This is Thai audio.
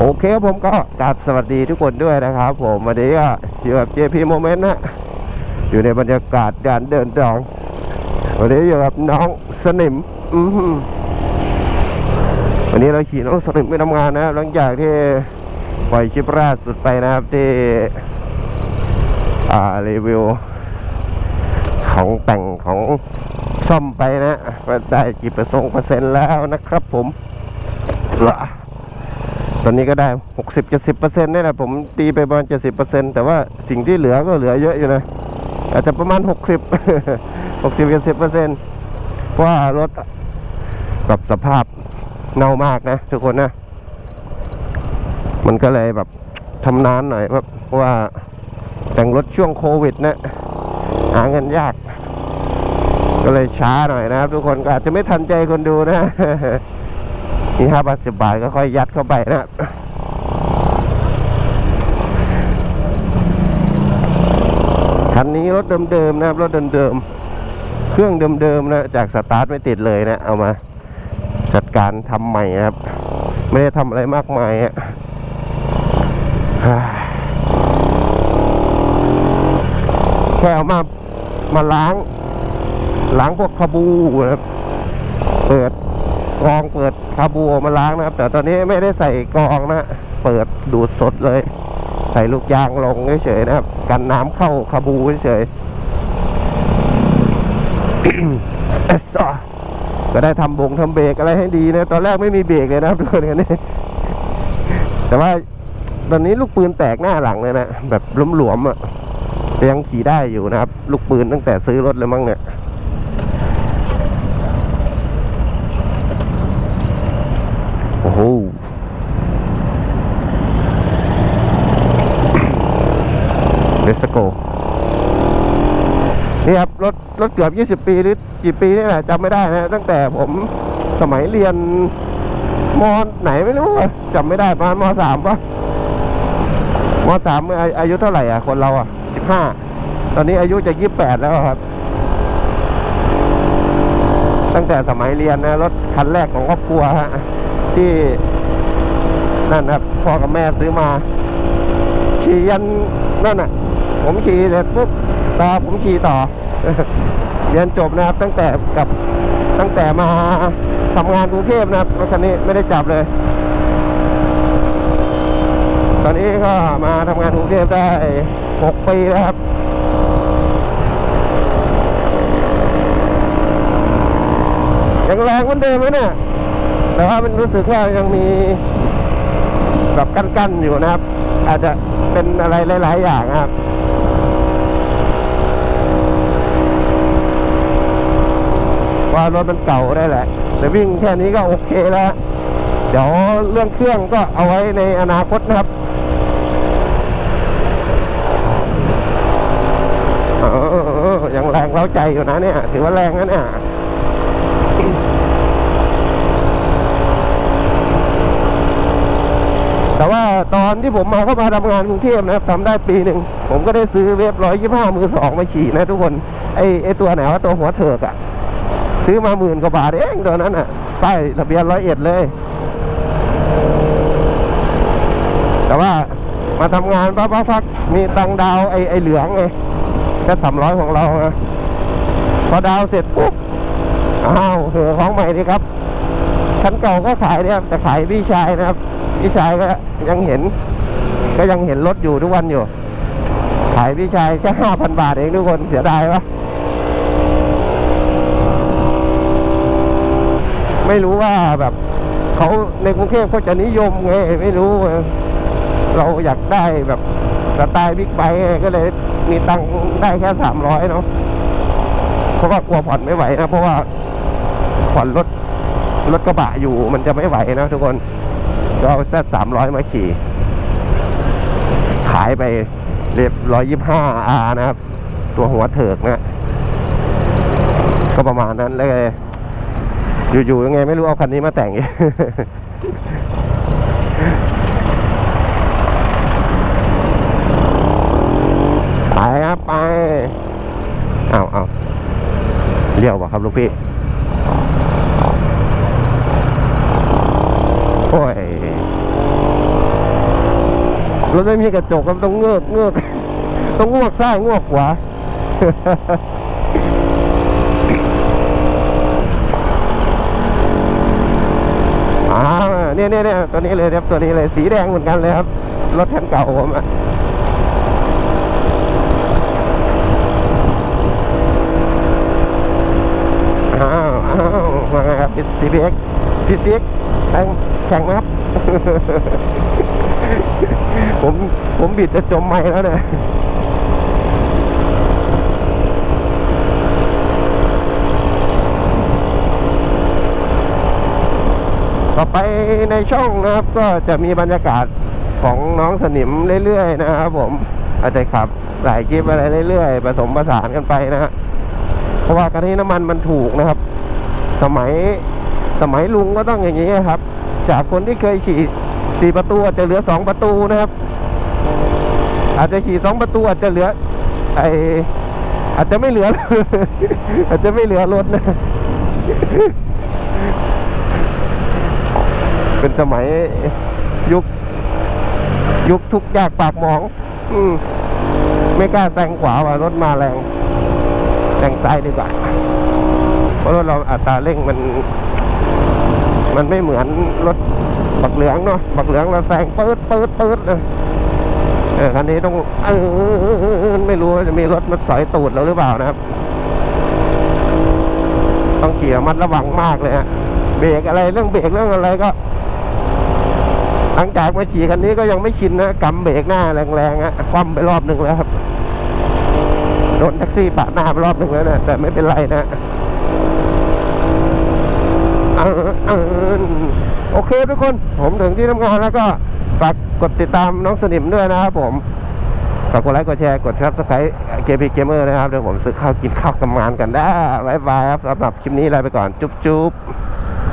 โอเคผมก็กราบสวัสดีทุกคนด้วยนะครับ ผมวันนี้ก็อยู่กับ JP Moment นะอยู่ในบรรยากาศการเดินทางวันนี้อยู่กับน้องสนิมอืวันนี้เราขี่น้องสนิมไปทำงานนะหลังจากที่ปล่อยคลิปล่าสุดไปนะครับที่อ่ารีวิว ของแต่งของซ่อมไปนะได้กี่เปอร์เซ็นต์แล้วนะครับผมละ อนนี้ก็ได้60 70เจ็ดสิบเปอร์เซ็นต์นี่แหละผมตีไปประมาณ70เปอร์เซ็นต์แต่ว่าสิ่งที่เหลือก็เหลือเยอะอยู่นะอาจจะประมาณ60 60 70เจ็ดสิบเปอร์เซ็นต์เพราะว่ารถแบบสภาพเน่ามากนะทุกคนนะ มันก็เลยแบบทำนานหน่อยเพราะว่าแต่งรถช่วงโควิดนะหาเงินยาก ก็เลยช้าหน่อยนะครับ ทุกคนก็อาจจะไม่ทันใจคนดูนะ มีห้าบาทสิบบาทก็ค่อยยัดเข้าไปนะคันนี้รถเดิมๆนะครับรถเดิมๆเครื่องเดิมๆนะจากสตาร์ทไม่ติดเลยนะ เอามาจัดการทำใหม่ครับ ไม่ได้ทำอะไรมากมายอะแค่เอามามาล้าง ล้างพวกคาบูนะครับเปิด กองเปิดคาบูออกมาล้างนะครับ แต่ตอนนี้ไม่ได้ใส่กองนะ เปิดดูดสดเลย ใส่ลูกยางลงเฉยๆนะครับ กันน้ำเข้าคาบูเฉยๆเอสอะก็ได้ทำบงทำเบรกอะไรให้ดีนะ ตอนแรกไม่มีเบรกเลยนะครับทุกคนกันนี่แต่ว่าตอนนี้ลูกปืนแตกหน้าหลังเลยนะ แบบหลวมๆอะยังขี่ได้อยู่นะครับ ลูกปืนตั้งแต่ซื้อรถเลยมั้งเนี่ย โอ้โห Let's go นี่ครับ รถรถเกือบ 20 ปีหรือกี่ปีนี่แหละจำไม่ได้นะ ตั้งแต่ผมสมัยเรียนมไหนไม่รู้จำไม่ได้ประมาณมสามปะมสามอาอายุเท่าไหร่อะ คนเราอะ15ตอนนี้อายุจะ28แล้วครับ ตั้งแต่สมัยเรียนนะ รถคันแรกของครอบครัวฮะ ที่นั่นครับพ่อกับแม่ซื้อมา ขี่ยันนั่นน่ะ ผมขี่เสร็จปุ๊บต่อผมขี่ต่อเรียนจบนะครับ ตั้งแต่กับตั้งแต่มาทำงานกรุงเทพนะครับรถคันนี้ไม่ได้จับเลย ตอนนี้ก็มาทำงานกรุงเทพได้หกปีแล้วครับยังแรงเหมือนเดิมไหมเนี่ย แต่ว่ามันรู้สึกว่ายังมีแบบกั้นๆอยู่นะครับ อาจจะเป็นอะไรหลาย ๆ อย่างครับว่ารถมันเก่าได้แหละ แต่วิ่งแค่นี้ก็โอเคแล้ว เดี๋ยวเรื่องเครื่องก็เอาไว้ในอนาคตนะครับเออยังแรงเล้าใจอยู่นะเนี่ย ถือว่าแรงนะเนี่ย แต่ตอนที่ผมมาเข้ามาทำงานกรุงเทพนะครับทำได้ปีหนึ่งผมก็ได้ซื้อเว็บร้อยยี่ห้ามือสองมาขี่นะทุกคนไอไอตัวไหนว่าตัวหัวเถิกอะซื้อมาหมื่นกว่าบาทเองตัวนั้นอะป้ายทะเบียนร้อยเอ็ดเลย แต่ว่ามาทำงานปั๊บพักมีตังดาวไอไอเหลืองไงแค่สามร้อยของเรานะพอดาวเสร็จปุ๊บอ้าวเหอของใหม่ดีครับ คันเก่าก็ขายเนี่ยแต่ขายพี่ชายนะครับพี่ชายก็ยังเห็น ก็ยังเห็นรถอยู่ทุกวันอยู่ ขายพี่ชายแค่ห้าพันบาทเองทุกคนเสียดายปะไม่รู้ว่าแบบเขาในกรุงเทพเขาจะนิยมไงไม่รู้ เราอยากได้แบบสไตล์บิ๊กไบค์ก็เลยมีตังค์ได้แค่สามร้อยเนาะเพราะว่ากลัวผ่อนไม่ไหวนะเพราะว่าผ่อนรถ รถกระบะอยู่มันจะไม่ไหวนะทุกคนก็เอาแซสามร้อยมาขี่ ขายไปเรียบร้อยยี่ห้าอานะครับ ตัวหัวเถิกนะ ก็ประมาณนั้นเลยอยู่ๆยังไงไม่รู้เอาคันนี้มาแต่งอีกไปครับไป เอาเอาเลี้ยวป่ะครับลูกพี่ โอ้ ยรถไม่มีกระจกเราต้องเงือกเงือกต้องงวกซ้ายงวกขวาอ่าเนี่ยเนี่ยเนี่ยตัวนี้เลยครับตัวนี้เลยสีแดงเหมือนกันเลยครับ รถคันเก่าผมอะอ้าวอ้าว มาไงครับซีพีเอ็กพีซีเอ็กแข่งแข่งไหมครับ ผมผมบิดจะจมไม่แล้วเนี่ยต่อไปในช่องนะครับ ก็จะมีบรรยากาศของน้องสนิมเรื่อยๆนะครับผมอาจจะขับหลายคลิปอะไรเรื่อยๆผสมผสานกันไปนะฮะเพราะว่าการนี้น้ำมันมันถูกนะครับ สมัยสมัยลุงก็ต้องอย่างนี้ครับ จากคนที่เคยขี่สี่ประตูอาจจะเหลือสองประตูนะครับ อาจจะขี่สองประตูอาจจะเหลือไออาจจะไม่เหลือ อาจจะไม่เหลือรถนะ เป็นสมัยยุค ยุคทุกข์ยากปากหมอง อืมไม่กล้าแซงขวาว่ารถมาแรงแซงซ้ายดีกว่า เพราะรถเราอัตราเร่งมัน มันไม่เหมือนรถบักเหลืองเนาะบักเหลืองเราแซงปื๊ดปื๊ดปื๊ดนะเออคันนี้ต้องเออไม่รู้จะมีรถมาสอยตูดเราหรือเปล่านะครับ ต้องขี่ระมัดระวังมากเลยฮะเบรกอะไรเรื่องเบรกเรื่องอะไรก็ หลังจากมาขี่คันนี้ก็ยังไม่ชินนะกำเบรกหน้าแรงๆอะคว่ำไปรอบหนึ่งแล้วครับโดนแท็กซี่ปาดหน้าไปรอบหนึ่งแล้วนะแต่ไม่เป็นไรนะ โอเคทุกคน ผมถึงที่ทำงานแล้วก็ฝากกดติดตามน้องสนิมด้วยนะครับผมฝากกดไลค์กดแชร์กดซับสไครต์เกมพีเกมเมอร์นะครับเดี๋ยวผมซื้อข้าวกินข้าวกำงานกันได้บายบายครับสำหรับคลิปนี้ลาไปก่อน จุ๊บจุ๊บ